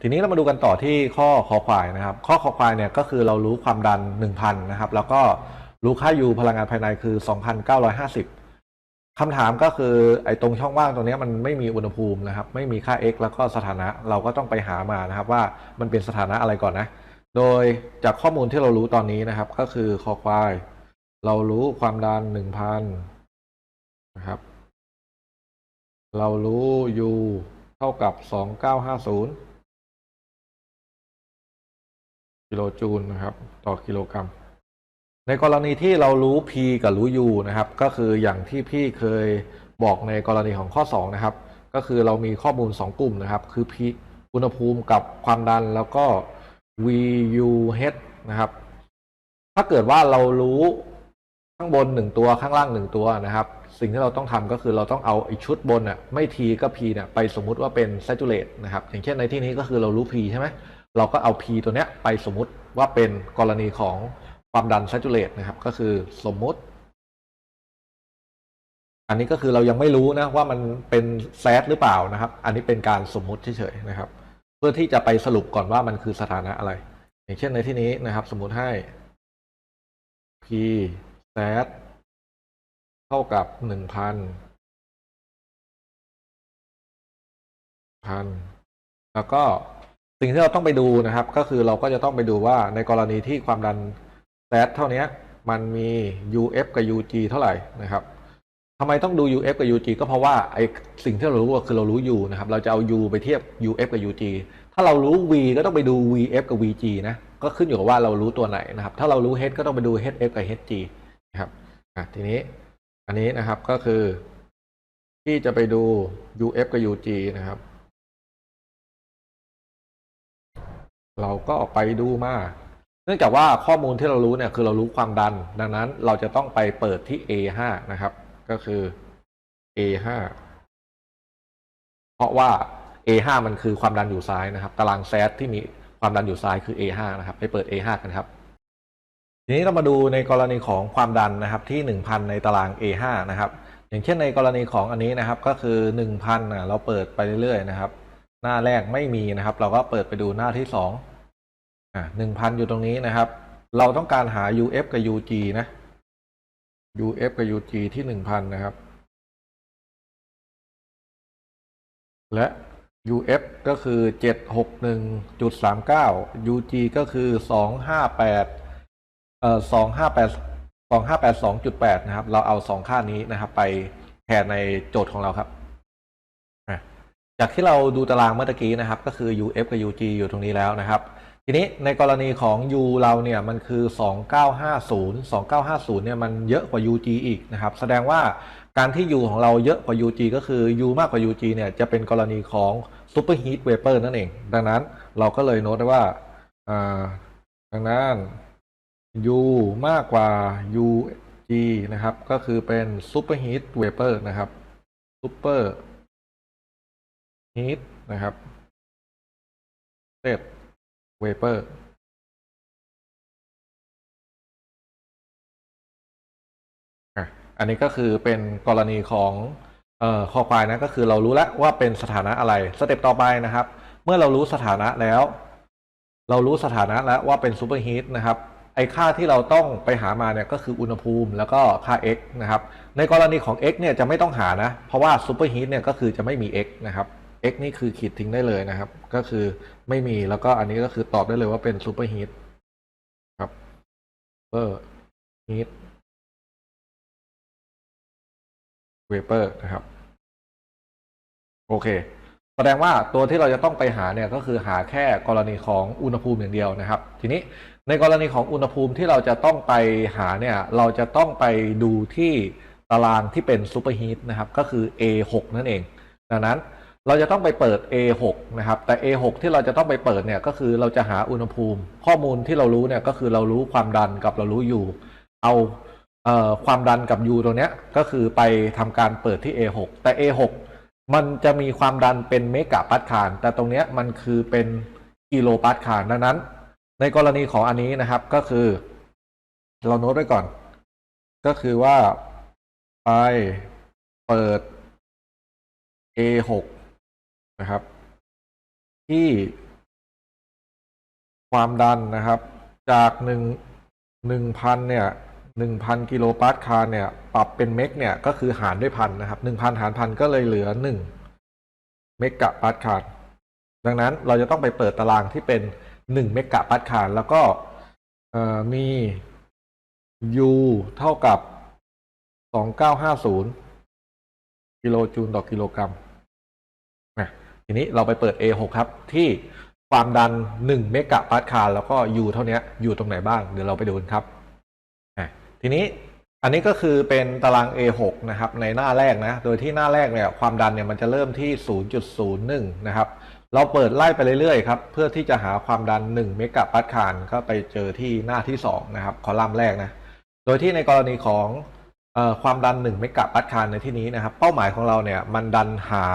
ทีนี้เรามาดูกันต่อที่ข้อคอควายนะครับ ข้อคอควายเนี่ยก็คือเรารู้ความดัน 1,000 นะครับ แล้วก็รู้ค่า U พลังงานภายในคือ 2,950 คำถามก็คือไอ้ตรงช่องว่างตรงนี้มันไม่มีอุณหภูมินะครับ ไม่มีค่า x แล้วก็สถานะเราก็ต้องไปหามานะครับ ว่ามันเป็นสถานะอะไรก่อนนะ โดยจากข้อมูลที่เรารู้ตอนนี้นะครับ ก็คือคอควาย เรารู้ความดัน 1,000 นะครับ เรารู้ U เท่ากับ 2950 กิโลจูลนะครับ ต่อกิโลกรัม ในกรณีที่เรารู้ P กับรู้ U นะครับ ก็คืออย่างที่พี่เคยบอกในกรณีของข้อ 2 นะครับ ก็คือเรามีข้อมูล 2 กลุ่มนะครับ คือ P อุณหภูมิกับความดันแล้วก็ VUH นะครับ ถ้าเกิดว่าเรารู้ข้างบน 1 ตัวข้างล่าง 1 ตัวนะครับ สิ่งที่เราต้องทำก็คือเราต้องเอาไอชุดบนน่ะไม่ T ก็ P เนี่ยไปสมมุติว่าเป็น saturate นะครับ อย่างเช่นในที่นี้ก็คือเรารู้ P ใช่ไหม เราก็เอา P ตัวเนี้ยไปสมมติว่าเป็นกรณีของความดัน saturate นะครับ ก็คือสมมติ อันนี้ก็คือเรายังไม่รู้นะว่ามันเป็นแซดหรือเปล่านะครับ อันนี้เป็นการสมมุติเฉยๆนะครับ เพื่อที่จะไปสรุปก่อนว่ามันคือสถานะอะไร อย่างเช่นในที่นี้นะครับ สมมุติให้ p z เท่ากับหนึ่งพันพันแล้วก็ สิ่งที่เราต้องไปดูนะครับ ก็คือเราก็จะต้องไปดูว่าในกรณีที่ความดัน z เท่านี้มันมี uf กับ ug เท่าไหร่นะครับทำไมต้องดู uf กับ ug ก็เพราะว่าไอสิ่งที่เรารู้ก็คือเรารู้ u นะครับ เราจะเอา u ไปเทียบ uf กับ ug ถ้าเรารู้ v ก็ต้องไปดู vf กับ vg นะก็ขึ้นอยู่กับว่าเรารู้ตัวไหนนะครับ ถ้าเรารู้ h ก็ต้องไปดู hf กับ hg นะครับอะทีนี้อันนี้นะครับก็คือที่จะไปดู uf กับ ug นะครับ เราก็ไปดูมาเนื่องจากว่าข้อมูลที่เรารู้เนี่ยคือเรารู้ความดัน ดังนั้นเราจะต้องไปเปิดที่ A5 นะครับ ก็คือ A5 เพราะว่า A5 มันคือความดันอยู่ซ้ายนะครับ ตารางแซดที่มีความดันอยู่ซ้ายคือ A5 นะครับ ไปเปิด A5 กันครับ ทีนี้เรามาดูในกรณีของความดันนะครับที่ 1,000 ในตาราง A5 นะครับ อย่างเช่นในกรณีของอันนี้นะครับ ก็คือ 1,000นะเราเปิดไปเรื่อยๆนะครับ หน้าแรกไม่มีนะครับ เราก็เปิดไปดูหน้าที่สองอ่าหนึ่งพันอยู่ตรงนี้นะครับ เราต้องการหา UF กับ UG นะ UF กับ UG ที่หนึ่งพันนะครับ และ UF ก็คือเจ็ดหกหนึ่งจุดสามเก้า UG ก็คือสองห้าแปดเอ่อสองห้าแปดสองห้าแปดสองจุดแปดนะครับ เราเอาสองค่านี้นะครับ ไปแทนในโจทย์ของเราครับ จากที่เราดูตารางเมื่อกี้นะครับ ก็คือ UF กับ UG อยู่ตรงนี้แล้วนะครับ ทีนี้ในกรณีของ U เราเนี่ยมันคือ 2950 2950เนี่ยมันเยอะกว่า UG อีกนะครับ แสดงว่าการที่ U ของเราเยอะกว่า UG ก็คือ U มากกว่า UG เนี่ยจะเป็นกรณีของ Superheat Vapor นั่นเอง ดังนั้นเราก็เลยโน้ตได้ว่าดังนั้น U มากกว่า UG นะครับ ก็คือเป็น Superheat Vapor นะครับ Super heat นะครับเซตเวเปอร์อันนี้ก็คือเป็นกรณีของเอ่อคอควายนะก็คือเรารู้แล้วว่าเป็นสถานะอะไรสเต็ปต่อไปนะครับ เมื่อเรารู้สถานะแล้ว เรารู้สถานะแล้วว่าเป็นซูเปอร์ฮีทนะครับไอค่าที่เราต้องไปหามาเนี่ยก็คืออุณหภูมิแล้วก็ค่า x นะครับ ในกรณีของ x เนี่ยจะไม่ต้องหานะ เพราะว่าซูเปอร์ฮีทเนี่ยก็คือจะไม่มี x นะครับ x นี่คือขีดทิ้งได้เลยนะครับ ก็คือไม่มีแล้วก็อันนี้ก็คือตอบได้เลยว่าเป็นซูเปอร์ฮีทครับเปอร์ฮีทเวเปอร์นะครับ โอเค แสดงว่าตัวที่เราจะต้องไปหาเนี่ยก็คือหาแค่กรณีของอุณหภูมิอย่างเดียวนะครับ ทีนี้ในกรณีของอุณหภูมิที่เราจะต้องไปหาเนี่ย เราจะต้องไปดูที่ตารางที่เป็นซูเปอร์ฮีทนะครับ ก็คือ A6 นั่นเอง ดังนั้น เราจะต้องไปเปิด A6 นะครับ แต่ A6 ที่เราจะต้องไปเปิดเนี่ยก็คือเราจะหาอุณหภูมิ ข้อมูลที่เรารู้เนี่ยก็คือเรารู้ความดันกับเรารู้ U เอาเอ่อความดันกับ U ตรงเนี้ยก็คือไปทำการเปิดที่ A6 แต่ A6 มันจะมีความดันเป็นเมกะปาสคาลแต่ตรงเนี้ยมันคือเป็นกิโลปาสคาลดังนั้น ในกรณีของอันนี้นะครับก็คือ เราโน้ตไว้ก่อน ก็คือว่าไปเปิด A6 นะครับ ที่ความดันนะครับ จากหนึ่งหนึ่งพันเนี่ยหนึ่งพันกิโลปาสคาลเนี่ยปรับเป็นเมกเนี่ยก็คือหารด้วยพันนะครับหนึ่งพันหารพันก็เลยเหลือหนึ่งเมกะปาสคาลดังนั้นเราจะต้องไปเปิดตารางที่เป็นหนึ่งเมกะปาสคาลแล้วก็มี U เท่ากับสองเก้าห้าศูนย์กิโลจูลต่อกิโลกรัมนะ ทีนี้เราไปเปิด A6 ครับ ที่ความดัน 1 เมกะปาสคาลแล้วก็ U เท่านี้อยู่ตรงไหนบ้าง เดี๋ยวเราไปดูกันครับทีนี้อันนี้ก็คือเป็นตาราง A6 นะครับ ในหน้าแรกนะ โดยที่หน้าแรกเนี่ยความดันเนี่ยมันจะเริ่มที่ 0.01 นะครับ เราเปิดไล่ไปเรื่อยๆครับ เพื่อที่จะหาความดัน 1 เมกะปาสคาลก็ไปเจอที่หน้าที่ 2 นะครับ คอลัมน์แรกนะ โดยที่ในกรณีของความดัน 1 เมกะปาสคาลในที่นี้นะครับ เป้าหมายของเราเนี่ยมันดันหา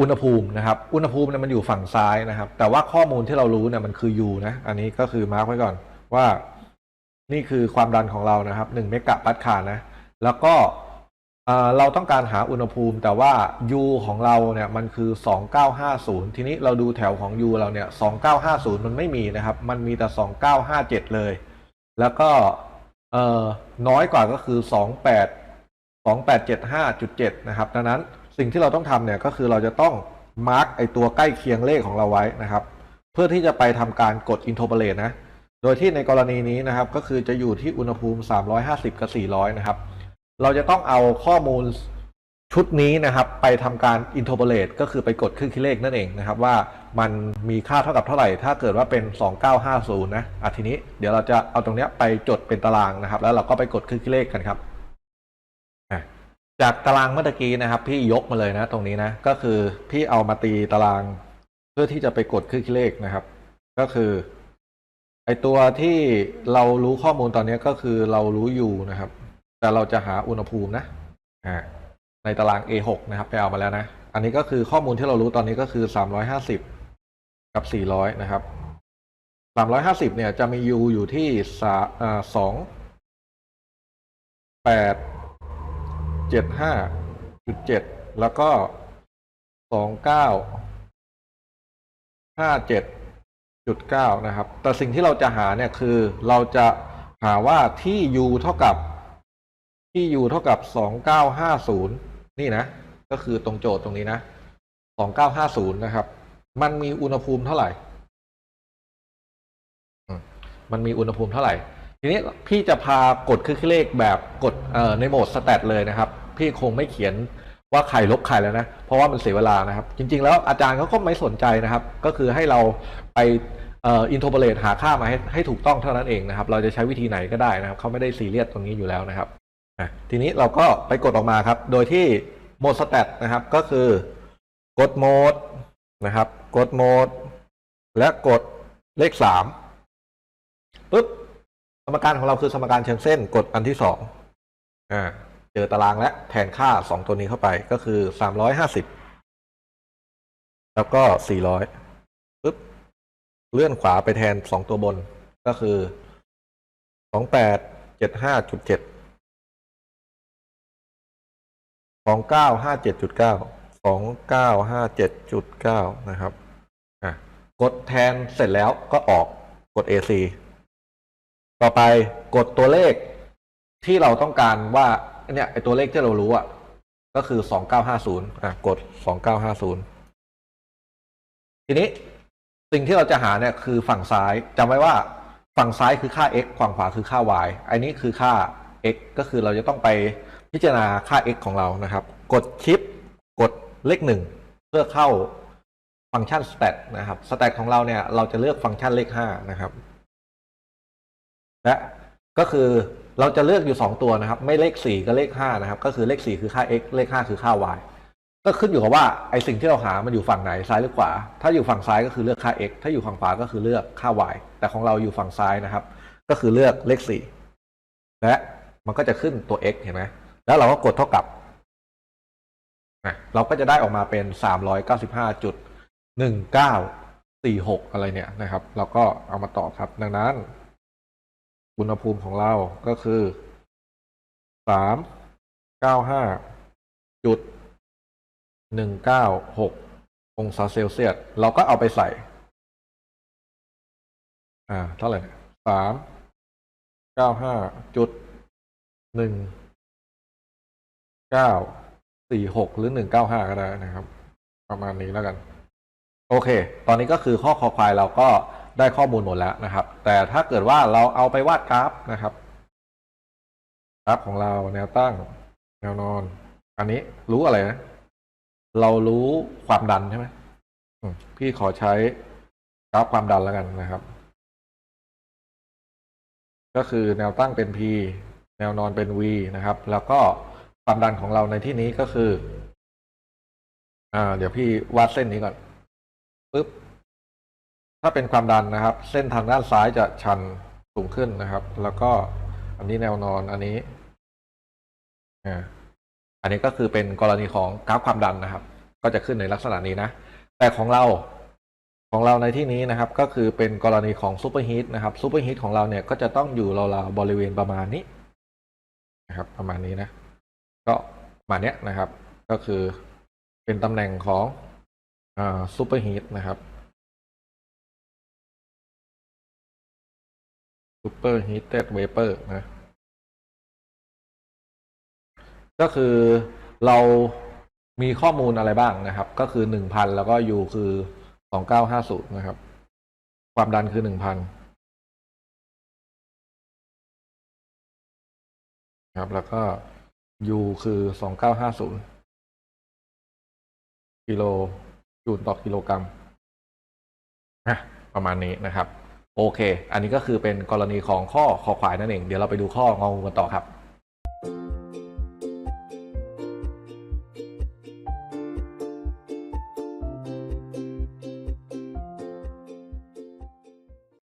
อุณหภูมินะครับ อุณหภูมิเนี่ยมันอยู่ฝั่งซ้ายนะครับ แต่ว่าข้อมูลที่เรารู้เนี่ยมันคือ U นะ อันนี้ก็คือมาร์กไว้ก่อนว่านี่คือความดันของเรานะครับ1เมกะปาสคาลนะ แล้วก็เราต้องการหาอุณหภูมิ แต่ว่า U ของเราเนี่ยมันคือ 2950 ทีนี้เราดูแถวของ U เราเนี่ย 2950 มันไม่มีนะครับ มันมีแต่ 2957 เลย แล้วก็น้อยกว่าก็คือ 28 2875.7 นะครับ ดังนั้น สิ่งที่เราต้องทำเนี่ยก็คือเราจะต้องมาร์กไอตัวใกล้เคียงเลขของเราไว้นะครับ เพื่อที่จะไปทำการกด interpolate นะ โดยที่ในกรณีนี้นะครับ ก็คือจะอยู่ที่อุณหภูมิ 350 กับ 400 นะครับ เราจะต้องเอาข้อมูลชุดนี้นะครับ ไปทำการ interpolate ก็คือไปกดเครื่องคิดเลขนั่นเองนะครับ ว่ามันมีค่าเท่ากับเท่าไหร่ ถ้าเกิดว่าเป็น 2950 นะอะทีนี้เดี๋ยวเราจะเอาตรงเนี้ยไปจดเป็นตารางนะครับ แล้วเราก็ไปกดเครื่องคิดเลขกันครับ จากตารางเมื่อกี้นะครับ พี่ยกมาเลยนะตรงนี้นะ ก็คือพี่เอามาตีตาราง เพื่อที่จะไปกดเครื่องคิดเลขนะครับ ก็คือไอตัวที่เรารู้ข้อมูลตอนนี้ก็คือเรารู้อยู่นะครับ แต่เราจะหาอุณหภูมินะในตาราง A6 นะครับไปเอามาแล้วนะ อันนี้ก็คือข้อมูลที่เรารู้ตอนนี้ก็คือ 350 กับ 400 นะครับ 350 เนี่ยจะมี U อยู่ที่สองแปด เจ็ดห้าจุดเจ็ดแล้วก็สองเก้าห้าเจ็ดจุดเก้านะครับ แต่สิ่งที่เราจะหาเนี่ยคือเราจะหาว่าที่ u เท่ากับที่ u เท่ากับสองเก้าห้าศูนย์นี่นะ ก็คือตรงโจทย์ตรงนี้นะสองเก้าห้าศูนย์นะครับ มันมีอุณหภูมิเท่าไหร่ มันมีอุณหภูมิเท่าไหร่ ทีนี้พี่จะพากดเครื่องคิดเลขแบบกดในโหมดสแตทเลยนะครับ พี่คงไม่เขียนว่าใครลบใครแล้วนะ เพราะว่ามันเสียเวลานะครับ จริง ๆ แล้วอาจารย์เขาก็ไม่สนใจนะครับ ก็คือให้เราไปอินโทรเ a t e หาค่ามาให้ให้ถูกต้องเท่านั้นเองนะครับ เราจะใช้วิธีไหนก็ได้นะครับเขาไม่ได้ซีเรียสตรงนี้อยู่แล้วนะครับทีนี้เราก็ไปกดออกมาครับ โดยที่โหมดสแตทนะครับ ก็คือกดโหมดนะครับ กดโหมด และกดเลขสามปุ๊บ มการของเราคือสมการเชิงเส้นกดอันที่สองอ่าเจอตารางและแทนค่าสองตัวนี้เข้าไปก็คือสามร้อยห้าสิบแล้วก็สี่ร้อยปึ๊บเลื่อนขวาไปแทนสองตัวบนก็คือสองแปดเจ็ดห้าจุดเจ็ดสองเก้าห้าเจ็ดจุดเก้าสองเก้าห้าเจ็ดจุดเก้านะครับอะกดแทนเสร็จแล้วก็ออกกด AC ต่อไปกดตัวเลขที่เราต้องการว่าเนี่ยไอตัวเลขที่เรารู้อะก็คือสองเก้าห้าศูนย์อะกดสองเก้าห้าศูนย์ทีนี้สิ่งที่เราจะหาเนี่ยคือฝั่งซ้ายจำไว้ว่าฝั่งซ้ายคือค่า x ฝั่งขวาคือค่า y อันนี้คือค่า x ก็คือเราจะต้องไปพิจารณาค่า x ของเรานะครับ กดชิป กดเลขหนึ่งเพื่อเข้าฟังก์ชัน stat นะครับ stat ของเราเนี่ยเราจะเลือกฟังก์ชันเลขห้านะครับะก็คือเราจะเลือกอยู่ 2 ตัวนะครับ ไม่เลข 4ก็เลข 5 นะครับ ก็คือเลข 4 คือค่า x เลข 5 คือค่า y ก็ขึ้นอยู่กับว่าไอสิ่งที่เราหามันอยู่ฝั่งไหนซ้ายหรือขวา ถ้าอยู่ฝั่งซ้ายก็คือเลือกค่า x ถ้าอยู่ฝั่งขวาก็คือเลือกค่า y แต่ของเราอยู่ฝั่งซ้ายนะครับ ก็คือเลือกเลข 4 และมันก็จะขึ้นตัว x เห็นไหมแล้วเราก็กดเท่ากับเราก็จะได้ออกมาเป็น 395.1946 อะไรเนี่ยนะครับ เราก็เอามาตอบครับดังนั้น อุณหภูมิของเราก็คือสามเก้าห้าจุดหนึ่งเก้าหกองศาเซลเซียส เราก็เอาไปใส่ อ่า เท่าไหร่สามเก้าห้าจุดหนึ่งเก้าสี่หกหรือหนึ่งเก้าห้าก็ได้นะครับ ประมาณนี้แล้วกัน โอเค ตอนนี้ก็คือข้อคอควายเราก็ ได้ข้อมูลหมดแล้วนะครับ แต่ถ้าเกิดว่าเราเอาไปวาดกราฟนะครับกราฟของเราแนวตั้ง แนวนอน อันนี้รู้อะไรนะ เรารู้ความดันใช่ไหมพี่ขอใช้กราฟความดันแล้วกันนะครับ ก็คือแนวตั้งเป็น P แนวนอนเป็น V นะครับ แล้วก็ความดันของเราในที่นี้ก็คือ อ่า เดี๋ยวพี่วาดเส้นนี้ก่อนปึ๊บ ถ้าเป็นความดันนะครับ เส้นทางด้านซ้ายจะชันสูงขึ้นนะครับ แล้วก็อันนี้แนวนอนอันนี้อ่าอันนี้ก็คือเป็นกรณีของกราฟความดันนะครับ ก็จะขึ้นในลักษณะนี้นะ แต่ของเราของเราในที่นี้นะครับ ก็คือเป็นกรณีของซูเปอร์ฮีทนะครับซูเปอร์ฮีทของเราเนี่ยก็จะต้องอยู่ราวๆบริเวณประมาณนี้นะครับ ประมาณนี้นะ ก็ประมาณเนี้ยนะครับ ก็คือเป็นตำแหน่งของอ่าซูเปอร์ฮีทนะครับ super heated vapor นะ ก็คือเรามีข้อมูลอะไรบ้างนะครับ ก็คือหนึ่งพันแล้วก็ U คือสองเก้าห้าศูนย์นะครับ ความดันคือหนึ่งพันครับแล้วก็ U คือสองเก้าห้าศูนย์กิโลจูลต่อกิโลกรัมนะประมาณนี้นะครับ โอเค อันนี้ก็คือเป็นกรณีของข้อขอควายนั่นเอง เดี๋ยวเราไปดูข้ององูกันต่อครับ